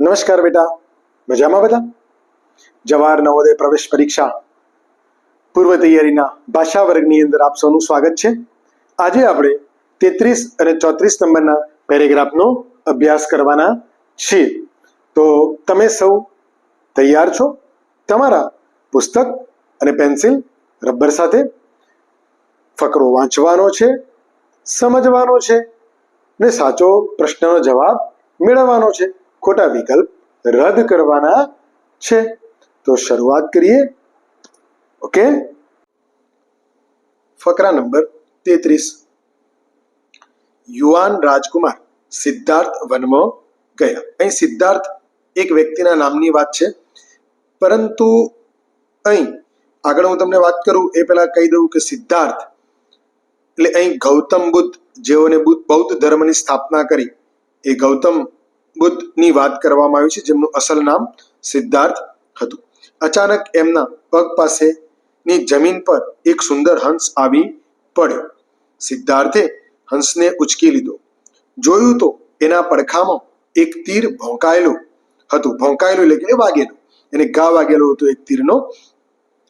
નમસ્કાર બેટા. મજામાં બધા? જવાહર નવોદય પ્રવેશ પરીક્ષા. પૂર્વ તૈયારીના ભાષા વર્ગની અંદર આપ સૌનું સ્વાગત છે. આજે આપણે તેત્રીસ અને ચોત્રીસ નંબરના પેરેગ્રાફનો અભ્યાસ કરવાના છીએ. તો તમે સૌ તૈયાર છો? તમારા પુસ્તક અને પેન્સિલ રબર સાથે ફકરો વાંચવાનો છે, સમજવાનો છે ને સાચો પ્રશ્નનો જવાબ મેળવવાનો છે. ખોટા વિકલ્પ રદ કરવાના છે. તો શરૂઆત કરીએ. ઓકે? ફકરા નંબર તેત્રીસ. યુવાન રાજકુમાર સિદ્ધાર્થ વનમાં ગયા. અહીં સિદ્ધાર્થ એક વ્યક્તિના નામની વાત છે. પરંતુ અહીં આગળ હું તમને વાત કરું, એ પહેલા કહી દઉં કે સિદ્ધાર્થ એટલે અહીં ગૌતમ બુદ્ધ, જેઓને બુદ્ધ ધર્મની સ્થાપના કરી, એ ગૌતમ બુદ્ધની વાત કરવામાં આવી છે, જેમનું અસલ નામ સિદ્ધાર્થ હતું. અચાનક એમના પગ પાસેની જમીન પર એક સુંદર હંસ આવી પડ્યો. સિદ્ધાર્થે હંસને ઉચકી લીધો. જોયું તો એના પડખામાં એક તીર ભોંકાયેલું હતું. ભોંકાયેલું એટલે કે વાગેલું. એને ઘા વાગેલો હતો એક તીરનો.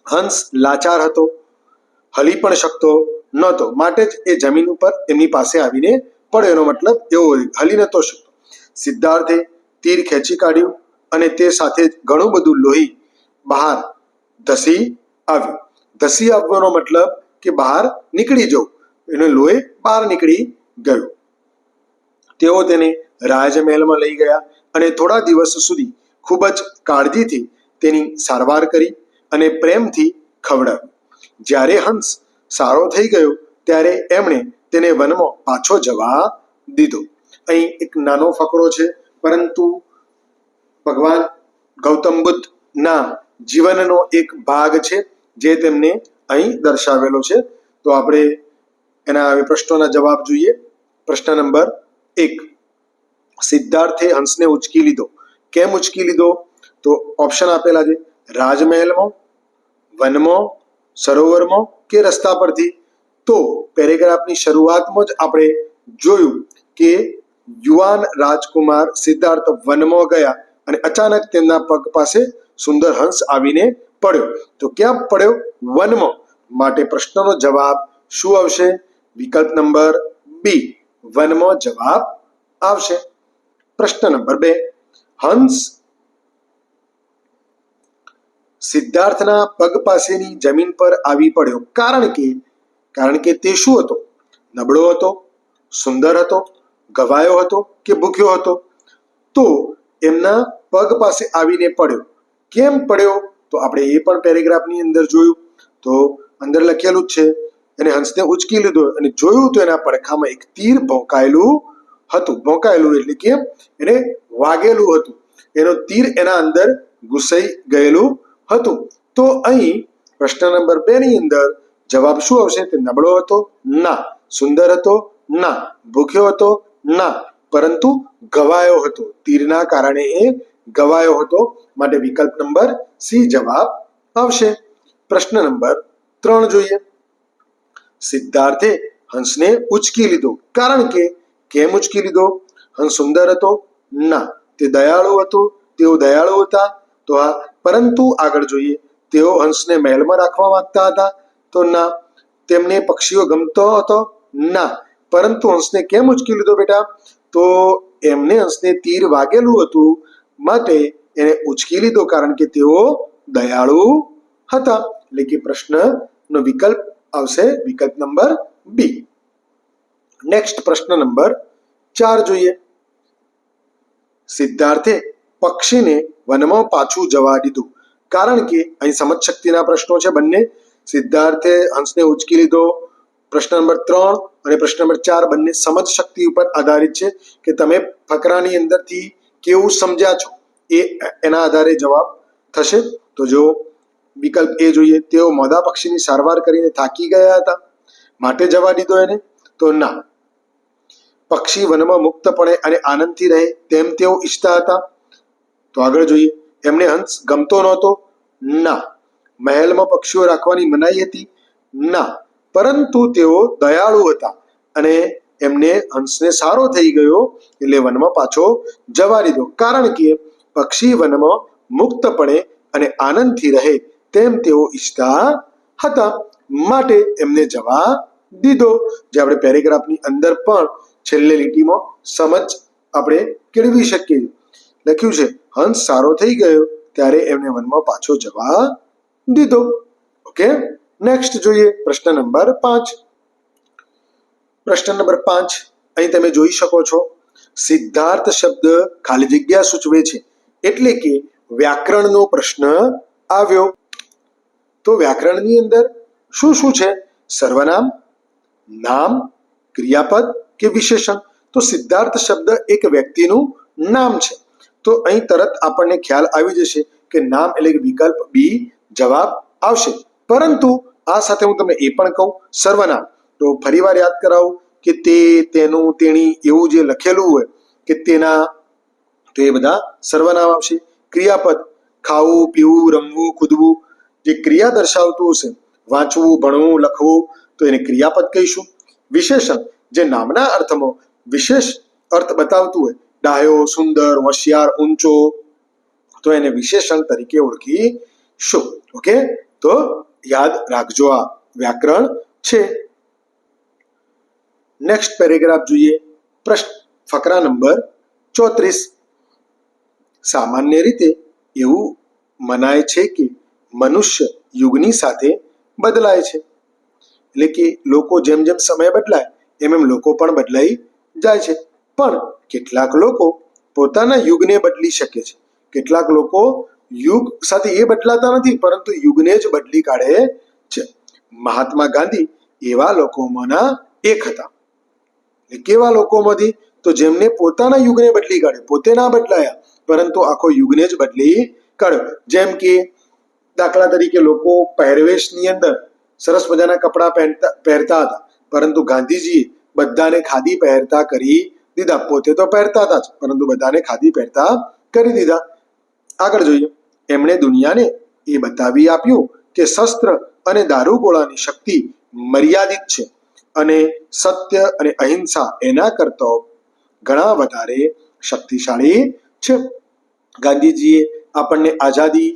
હંસ લાચાર હતો, હલી પણ શકતો નહોતો. માટે જ એ જમીન ઉપર એમની પાસે આવીને પડ્યો. એનો મતલબ એવો હલી નહોતો શકતો સિદ્ધાર્થે તીર ખેંચી કાઢ્યું અને તે સાથે ઘણું બધું લોહી બહાર ધસી આવ્યું. ધસી આવવાનો મતલબ કે બહાર નીકળી જવું. એનો લોહી બહાર નીકળી ગયું. તેઓ તેને રાજમહેલમાં લઈ ગયા અને થોડા દિવસ સુધી ખૂબ જ કાળજીથી તેની સારવાર કરી અને પ્રેમથી ખવડાવ્યું. જ્યારે હંસ સારો થઈ ગયો, ત્યારે એમણે તેને વનમાં પાછો જવા દીધો. અહીં એક નાનો ફકરો છે, પરંતુ ભગવાન ગૌતમ બુદ્ધના જીવનનો એક ભાગ છે જે તેમને અહીં દર્શાવેલો છે. તો આપણે એના હવે પ્રશ્નોના જવાબ જોઈએ. પ્રશ્ન નંબર એક. સિદ્ધાર્થે હંસને ઉચકી લીધો. કેમ ઉચકી લીધો? તો ઓપ્શન આપેલા છે. રાજમહેલમાં, વનમાં, સરોવરમાં કે રસ્તા પરથી? તો પેરેગ્રાફની શરૂઆતમાં જ આપણે જોયું કે યુવાન રાજકુમાર સિદ્ધાર્થ વનમાં ગયા અને અચાનક તેમના પગ પાસે સુંદર હંસ આવીને પડ્યો. તો ક્યાં પડ્યો વનમાં? માટે પ્રશ્નનો જવાબ શું આવશે? વિકલ્પ નંબર બી, વનમાં જવાબ આવશે. પ્રશ્ન નંબર બે, હંસ સિદ્ધાર્થના પગ પાસેની જમીન પર આવી પડ્યો. કારણ કે કારણ કે તે શું હતો? નબળો હતો, સુંદર હતો ગવાયો હતો કે ભૂખ્યો હતો? તો એમના પગ પાસે આવીને પડ્યો. કેમ પડ્યો? તો આપણે એ પણ પેરેગ્રાફની અંદર જોયું. તો અંદર લખેલું જ છે, એને હંસને ઉચકી લીધો અને જોયું તો એના પડખામાં એક તીર ભોંકાયેલું હતું. ભોંકાયેલું એટલે કે એને વાગેલું હતું. એનો તીર એના અંદર ઘૂસાઈ ગયેલું હતું. તો અહીં પ્રશ્ન નંબર બે ની અંદર જવાબ શું આવશે? તે નબળો હતો? ના. સુંદર હતો? ના. ભૂખ્યો હતો? ના, પરંતુ ગવાયો હતો. તીરના કારણે એ ગવાયો હતો. માટે વિકલ્પ નંબર સી જવાબ આવશે. પ્રશ્ન નંબર ત્રણ જોઈએ. સિદ્ધાર્થે હંસને ઉચકી લીધો. કારણ કે કેમ ઉચકી લીધો? હંસ સુંદર હતો? ના. તે દયાળુ હતો? તેઓ દયાળુ હતા? તો આ પરંતુ આગળ જોઈએ. તેઓ હંસને મહેલમાં રાખવા માંગતા હતા? તો ના. તેમને પક્ષીઓ ગમતો હતો? ના. પરંતુ હંસને કેમ ઉચકી લીધો બેટા તો એમને હંસને તીર વાગેલું હતું માટે એને ઉચકી લીધો કારણ કે તેઓ દયાળુ હતા એટલે કે પ્રશ્નનો વિકલ્પ આવશે વિકલ્પ નંબર બી નેક્સ્ટ પ્રશ્ન નંબર ચાર જોઈએ સિદ્ધાર્થે પક્ષીને વનમાં પાછું જવા દીધું કારણ કે અહીં સમજ શક્તિના પ્રશ્નો છે બંને સિદ્ધાર્થે હંસને ઉચકી લીધો પ્રશ્ન નંબર ત્રણ અને પ્રશ્ન નંબર ચાર બંને સમજ શક્તિ ઉપર આધારિત છે કે તમે ફકરાની અંદરથી કેવું સમજ્યા છો એ એના આધારે જવાબ થશે. તો જો વિકલ્પ એ જોઈએ, તેઓ મોદા પક્ષીની સારવાર કરીને થાકી ગયા હતા. માટે જવા દીધો એને? તો ના. પક્ષી વનમાં મુક્તપણે અને આનંદથી રહે તેમ તેઓ ઈચ્છતા હતા. તો આગળ જોઈએ. એમને હંસ ગમતો નહોતો? ના. મહેલમાં પક્ષીઓ રાખવાની મનાઈ હતી? ના. પરંતુ તેઓ દયાળુ હતા અને એમને હંસને સારો થઈ ગયો એટલે વનમાં પાછો જવા દીધો. કારણ કે પક્ષી વનમાં મુક્તપણે અને આનંદથી રહે તેમ તેઓ ઈચ્છતા હતા. માટે એમને જવા દીધો. જે આપણે પેરેગ્રાફની અંદર પણ છેલ્લે લીટીમાં સમજ આપણે કેળવી શકીએ. લખ્યું છે, હંસ સારો થઈ ગયો ત્યારે એમને વનમાં પાછો જવા દીધો. ઓકે? નેક્સ્ટ જોઈએ પ્રશ્ન નંબર પાંચ. પ્રશ્ન નંબર પાંચ, અહીં તમે જોઈ શકો છો, સિદ્ધાર્થ શબ્દ ખાલી જગ્યા સૂચવે છે. એટલે કે વ્યાકરણનો પ્રશ્ન આવ્યો. તો વ્યાકરણની અંદર શું શું છે? સર્વનામ, નામ, ક્રિયાપદ કે વિશેષણ? તો સિદ્ધાર્થ શબ્દ એક વ્યક્તિનું નામ છે. તો અહીં તરત આપણને ખ્યાલ આવી જશે કે નામ એટલે વિકલ્પ બી, જવાબ આવશે. પરંતુ આ સાથે હું તમને એ પણ કહું સર્વનામ તો ફરીવાર યાદ કરાવું કે તે તેનું, તેણી એવું જે લખેલું હોય કે તેના, તો એ બધા સર્વનામ આવશે. ક્રિયાપદ, ખાવું, પીવું, રમવું, કૂદવું, જે ક્રિયા દર્શાવતું હશે, વાંચવું, ભણવું, લખવું, તો એને ક્રિયાપદ કહીશું. વિશેષણ, જે નામના અર્થમાં વિશેષ અર્થ બતાવતું હોય, ડાયો, સુંદર, હોશિયાર, ઊંચો, તો એને વિશેષણ તરીકે ઓળખીશું. ઓકે? તો યાદ રાખજો આ વ્યાકરણ છે. નેક્સ્ટ પેરેગ્રાફ જોઈએ. પ્રશ્ન, ફકરા નંબર ચોત્રીસ. સામાન્ય રીતે એવું મનાય છે કે મનુષ્ય યુગની સાથે બદલાય છે. એટલે કે લોકો જેમ જેમ સમય બદલાય, એમ એમ લોકો પણ બદલાઈ જાય છે. પણ કેટલાક લોકો પોતાના યુગને બદલી શકે છે. કેટલાક લોકો યુગ સાથે એ બદલાતા નથી, પરંતુ યુગને જ બદલી કાઢે છે. મહાત્મા ગાંધી એવા લોકોમાંના એક હતા. એ કેવા લોકોમાંથી? તો જેમને પોતાના યુગને બદલી કાઢ્યો, પોતે ના બદલાયા, પરંતુ આખો યુગને જ બદલી કાઢ્યો. જેમ કે દાખલા તરીકે લોકો પહેરવેશની અંદર સરસ મજાના કપડાં પહેરતા પહેરતા હતા, પરંતુ ગાંધીજીએ બધાને ખાદી પહેરતા કરી દીધા. પોતે તો પહેરતા હતા જ, પરંતુ બધાને ખાદી પહેરતા કરી દીધા. આગળ જોઈએ. એમણે દુનિયાને એ બતાવી આપ્યું કે શસ્ત્ર અને દારૂગોળાની શક્તિ મર્યાદિત છે અને સત્ય અને અહિંસા એના કરતા ઘણા વધારે શક્તિશાળી છે. ગાંધીજીએ આપણને આઝાદી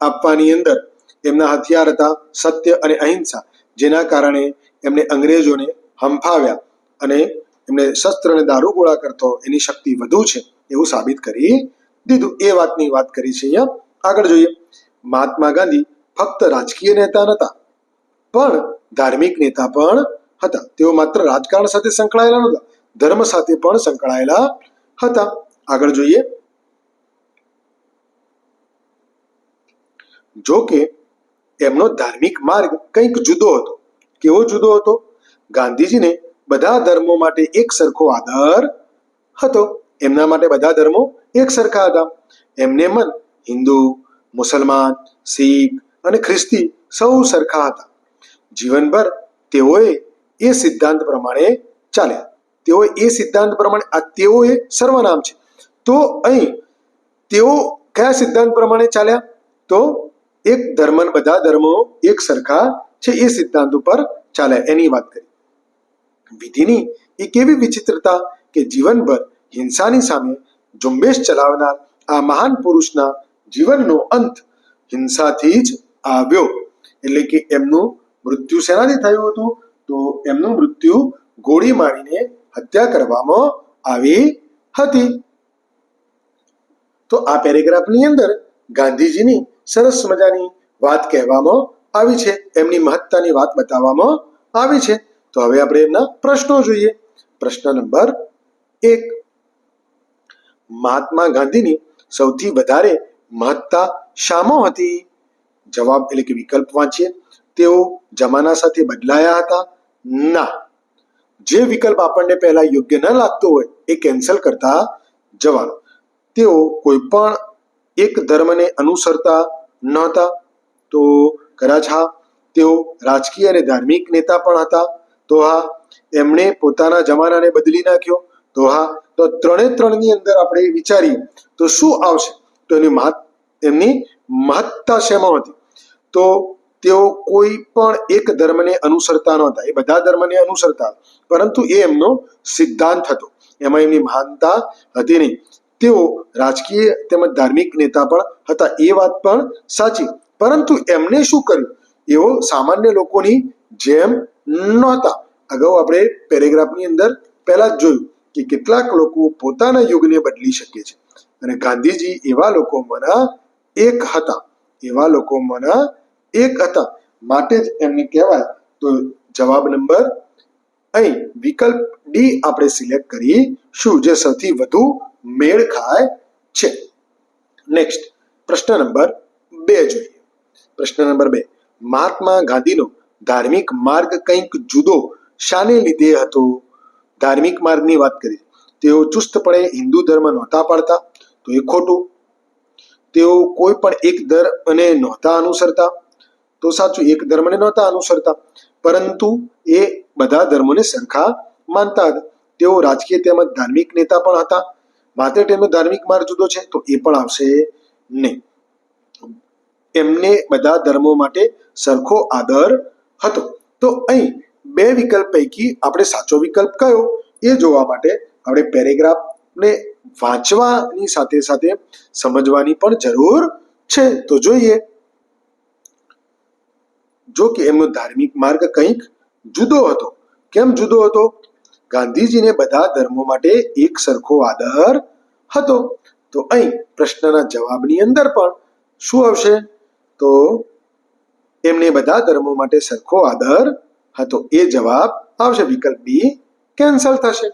આપવાની અંદર એમના હથિયાર હતા સત્ય અને અહિંસા જેના કારણે એમણે અંગ્રેજોને હંફાવ્યા અને એમણે શસ્ત્ર અને દારૂગોળા કરતો એની શક્તિ વધુ છે એવું સાબિત કરી દીધું. એ વાતની વાત કરી છે અહીંયા. આગળ જોઈએ. મહાત્મા ગાંધી ફક્ત રાજકીય નેતા નતા, પણ ધાર્મિક નેતા પણ હતા. તેઓ માત્ર રાજકારણ સાથે સંકળાયેલા નહોતા, ધર્મ સાથે પણ સંકળાયેલા હતા. આગળ જોઈએ. જો કે, એમનો ધાર્મિક માર્ગ કંઈક જુદો હતો. કેવો જુદો હતો? ગાંધીજીને બધા ધર્મો માટે એક સરખો આદર હતો. એમના માટે બધા ધર્મો એક સરખા હતા. એમને મન હિન્દુ મુસલમાન શીખ અને ખ્રિસ્તી સૌ સરખા હતા જીવનભર તેઓએ એ સિદ્ધાંત પ્રમાણે ચાલ્યા તેઓએ એ સિદ્ધાંત પ્રમાણે આ તેઓએ સર્વનામ છે તો અહીં તેઓ કયા સિદ્ધાંત પ્રમાણે ચાલ્યા તો એક ધર્મ બધા ધર્મો એક સરખા છે એ સિદ્ધાંત ઉપર ચાલ્યા એની વાત કરી વિધિની એ કેવી વિચિત્રતા કે જીવનભર હિંસાની સામે ઝુંબેશ ચલાવનાર આ મહાન પુરુષના જીવનનો અંત હિંસાથી જ આવ્યો. એટલે કે એમનું મૃત્યુ શેનાથી થયું હતું? તો એમનું મૃત્યુ ગોળી મારીને હત્યા કરવામાં આવી હતી. તો આ પેરેગ્રાફની અંદર ગાંધીજીની સરસ મજાની વાત કહેવામાં આવી છે. એમની મહત્તાની વાત બતાવવામાં આવી છે. તો હવે આપણે એમના પ્રશ્નો જોઈએ. પ્રશ્ન નંબર એક. મહાત્મા ગાંધીની સૌથી વધારે મહત્તા શામાં હતી? જવાબ એટલે કે વિકલ્પ વાંચીએ. તેઓ જમાના સાથે બદલાયા હતા? ના. જે વિકલ્પ આપણને પહેલા યોગ્ય ન લાગતો હોય એ કેન્સલ કરતા જવાનો. તેઓ કોઈ પણ એક ધર્મને અનુસરતા નહોતા. તો કદાચ હા, તેઓ રાજકીય અને ધાર્મિક નેતા પણ હતા. તો હા, એમણે પોતાના જમાનાને બદલી નાખ્યો. તો હા, તો ત્રણે ત્રણની અંદર આપણે વિચારીએ, તો શું આવશે? તો એની મહત એમની મહત્તા શેમાં હતી? તો તેઓ કોઈ પણ એક ધર્મને અનુસરતા નહોતા એ બધા ધર્મને અનુસરતા. પરંતુ એ એમનો સિદ્ધાંત હતો. એમાં એમની મહાનતા હતી નહીં. તેઓ રાજકીય તેમજ ધાર્મિક નેતા પણ હતા. એ વાત પણ સાચી. પરંતુ એમને શું કર્યું? એવો સામાન્ય લોકોની જેમ નહોતા. અગાઉ આપણે પેરેગ્રાફની અંદર પહેલા જ જોયું કે કેટલાક લોકો પોતાના યુગને બદલી શકે છે. અને ગાંધીજી એવા લોકોમાંના એક હતા, એવા લોકોમાંના એક હતા. માટે જ એમને કહેવાય તો જવાબ નંબર અહીં વિકલ્પ ડી આપણે સિલેક્ટ કરીશું જે સૌથી વધુ મેળ ખાય છે. નેક્સ્ટ પ્રશ્ન નંબર બે જોઈએ. પ્રશ્ન નંબર બે, મહાત્મા ગાંધીનો ધાર્મિક માર્ગ કંઈક જુદો શાને લીધે હતો? ધાર્મિક માર્ગની વાત કરી તેઓ ચુસ્તપણે હિન્દુ ધર્મ નહોતા પાડતા. તો એ ખોટું. તેઓ કોઈ પણ એક ધર્મને નહોતા અનુસરતા. તો સાચું, એક ધર્મને નહોતા અનુસરતા. પરંતુ એ બધા ધર્મોને સરખા માનતા હતા. તેઓ રાજકીય તેમજ ધાર્મિક નેતા પણ હતા. માટે તેમનો ધાર્મિક માર્ગ જુદો છે, તો એ પણ આવશે નહીં. એમને બધા ધર્મો માટે સરખો આદર હતો. તો અહીં બે વિકલ્પ પૈકી આપણે સાચો વિકલ્પ કયો? એ જોવા માટે આપણે પેરેગ્રાફને વાંચવાની સાથે સાથે સમજવાની પણ જરૂર છે. તો જોઈએ, જો કે એમનો ધાર્મિક માર્ગ કંઈક જુદો હતો. કેમ જુદો હતો? ગાંધીજીને બધા ધર્મો માટે એક સરખો આદર હતો. તો અહીં પ્રશ્નના જવાબની અંદર પણ શું આવશે? તો એમને બધા ધર્મો માટે સરખો આદર હતો. એ જવાબ આવશે, વિકલ્પ બી કેન્સલ થશે.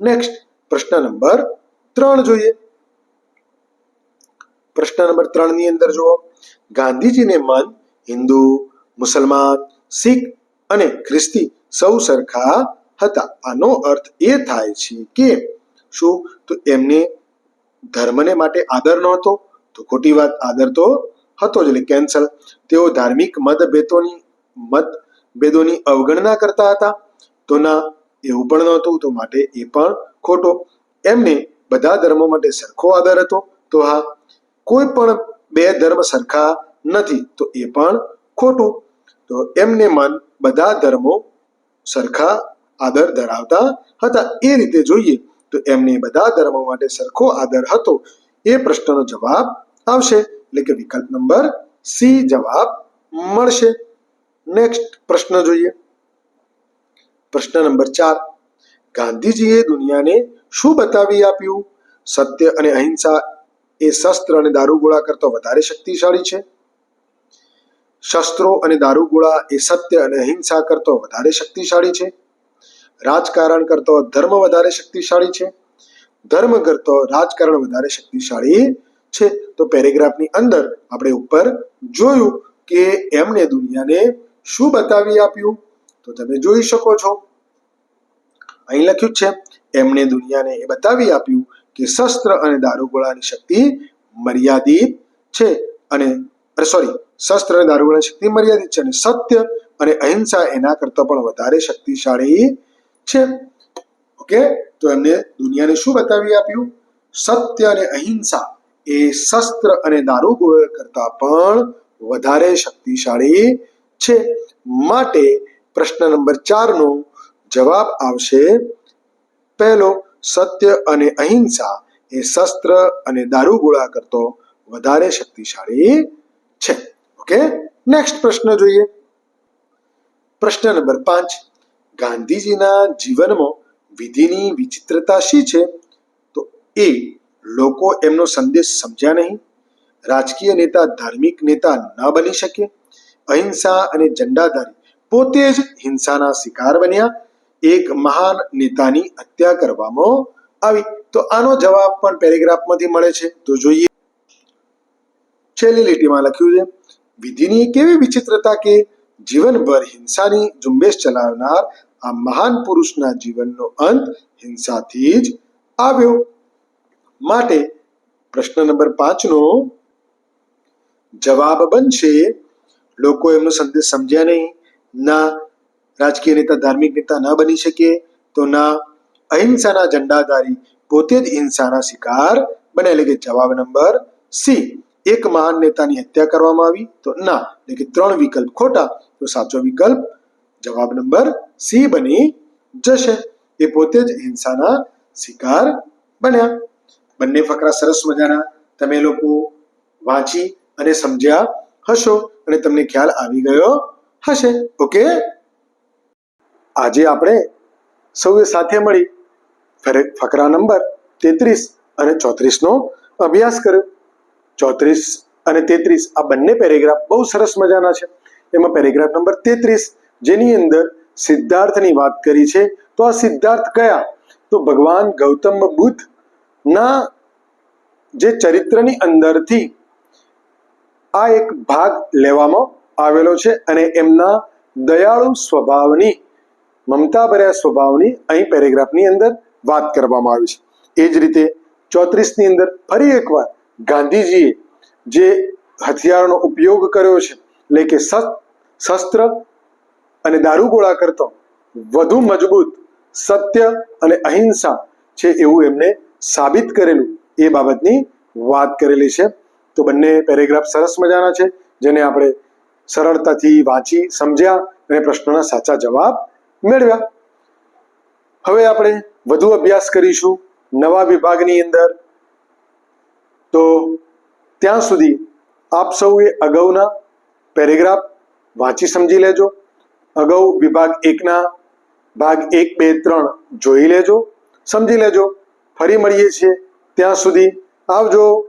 નેક્સ્ટ, પ્રશ્ન નંબર ત્રણ જોઈએ. પ્રશ્ન નંબર ત્રણની અંદર જુઓ. ગાંધીજીને મન હિન્દુ, મુસલમાન, શીખ અને ખ્રિસ્તી સૌ સરખા હતા. આનો અર્થ એ થાય છે કે શું? તો એમને ધર્મને માટે આદર નહોતો. તો ખોટી વાત, આદર તો હતો જ એટલે કેન્સલ તેઓ ધાર્મિક મતભેદોની મતભેદોની અવગણના કરતા હતા. તો ના, એવું પણ નહોતું. તો માટે એ પણ ખોટો. એમને બધા ધર્મો માટે સરખો આદર હતો, તો હા, કોઈ પણ બે ધર્મ સરખા નથી, તો એ પણ ખોટું. તો એમને મન બધા ધર્મો સરખા આદર ધરાવતા હતા. એ રીતે જોઈએ તો એમને બધા ધર્મો માટે સરખો આદર હતો. એ પ્રશ્નનો જવાબ આવશે. એટલે કે વિકલ્પ નંબર સી જવાબ મળશે. નેક્સ્ટ પ્રશ્ન જોઈએ. પ્રશ્ન નંબર ચાર. ગાંધીજીએ દુનિયાને શું બતાવી આપ્યું? સત્ય અને અહિંસા એ શસ્ત્ર અને દારૂગોળા કરતો વધારે શક્તિશાળી છે? શસ્ત્રો અને દારૂગોળા એ સત્ય અને અહિંસા કરતો વધારે શક્તિશાળી છે? રાજકારણ કરતો ધર્મ વધારે શક્તિશાળી છે? ધર્મ કરતો રાજકારણ વધારે શક્તિશાળી છે? તો પેરેગ્રાફની અંદર આપણે ઉપર જોયું કે એમણે દુનિયાને શું બતાવી આપ્યું? તો તમે જોઈ શકો છો. અહીં લખ્યું છે એમણે દુનિયાને એ બતાવી આપ્યું કે શસ્ત્ર અને દારૂગોળાની શક્તિ મર્યાદિત છે અને સોરી શસ્ત્ર અને દારૂગોળાની શક્તિ મર્યાદિત છે અને સત્ય અને અહિંસા એના કરતાં પણ વધારે શક્તિશાળી છે. ઓકે તો એમને દુનિયાને શું બતાવી આપ્યું? સત્ય અને અહિંસા એ શસ્ત્ર અને દારૂગોળ કરતાં પણ વધારે શક્તિશાળી છે. માટે પ્રશ્ન નંબર ચારનો જવાબ આવશે પહેલો સત્ય અને અહિંસા એ શસ્ત્ર અને દારૂગોળા કરતો વધારે શક્તિશાળી છે. ઓકે નેક્સ્ટ પ્રશ્ન જોઈએ. પ્રશ્ન નંબર પાંચ. ગાંધીજીના જીવનમાં વિધિની વિચિત્રતા શી છે? તો એ લોકો એમનો સંદેશ સમજ્યા નહીં. રાજકીય નેતા, ધાર્મિક નેતા ન બની શકે. અહિંસા અને ઝંડાધારી પોતે જ હિંસાના શિકાર બન્યા. એક મહાન નેતાની હત્યા કરવામાં આવી. તો આનો જવાબ પણ પેરેગ્રાફમાંથી મળે છે. તો જોઈએ છેલ્લી લીટીમાં લખ્યું છે, વિધિની કેવી વિચિત્રતા કે જીવનભર હિંસાની ઝુંબેશ ચલાવનાર આ મહાન પુરુષના જીવનનો અંત હિંસાથી જ આવ્યો. માટે પ્રશ્ન નંબર પાંચનો જવાબ બનશે, લોકો એમનો સંદેશ સમજ્યા નહીં. ના રાજકીય નેતા, ધાર્મિક નેતા ન બની શકે તો ના અહિંસાના ઝંડાધારી પોતે જ હિંસાના શિકાર બને. એટલે કે જવાબ નંબર સી, એક મહાન નેતાની હત્યા કરવામાં આવી તો ના. એટલે કે ત્રણ વિકલ્પ ખોટા તો સાચો વિકલ્પ જવાબ નંબર સી બની જશે. એ પોતે જ હિંસાના શિકાર બન્યા. બંને ફકરા સરસ મજાના. તમે લોકો વાંચી અને સમજ્યા હશો અને તમને ખ્યાલ આવી ગયો હશે. ઓકે? આજે આપણે સૌએ સાથે મળી ફકરા નંબર તેત્રીસ અને ચોત્રીસનો અભ્યાસ કર્યો. ચોત્રીસ અને તેત્રીસ આ બંને પેરેગ્રાફ બહુ સરસ મજાના છે. એમાં પેરેગ્રાફ નંબર તેત્રીસ જેની અંદર સિદ્ધાર્થની વાત કરી છે. તો આ સિદ્ધાર્થ કયા? તો ભગવાન ગૌતમ બુદ્ધ ના જે ચરિત્રની અંદરથી આ એક ભાગ લેવામાં આવેલો છે અને એમના દયાળુ સ્વભાવની મમતાભર્યા સ્વભાવની અહીં પેરેગ્રાફની અંદર વાત કરવામાં આવી છે. એ જ રીતે ચોત્રીસની અંદર ફરી એકવાર ગાંધીજીએ જે હથિયારનો ઉપયોગ કર્યો છે, એટલે કે શસ્ત્ર અને દારૂગોળા કરતો, વધુ મજબૂત, સત્ય અને અહિંસા છે એવું એમને સાબિત કરેલું એ બાબતની વાત કરેલી છે. તો બંને પેરેગ્રાફ સરસ મજાના છે, જેને આપણે સરળતાથી વાંચી, સમજ્યા અને પ્રશ્નોના સાચા જવાબ મેળવ્યા. હવે આપણે વધુ અભ્યાસ કરીશું નવા વિભાગની અંદર. તો ત્યાં સુધી આપ સૌએ અગાઉના પેરેગ્રાફ વાંચી સમજી લેજો. અગાઉ વિભાગ એકના ભાગ એક, બે, ત્રણ જોઈ લેજો. સમજી લેજો. ફરી મળીએ છીએ. ત્યાં સુધી આવજો.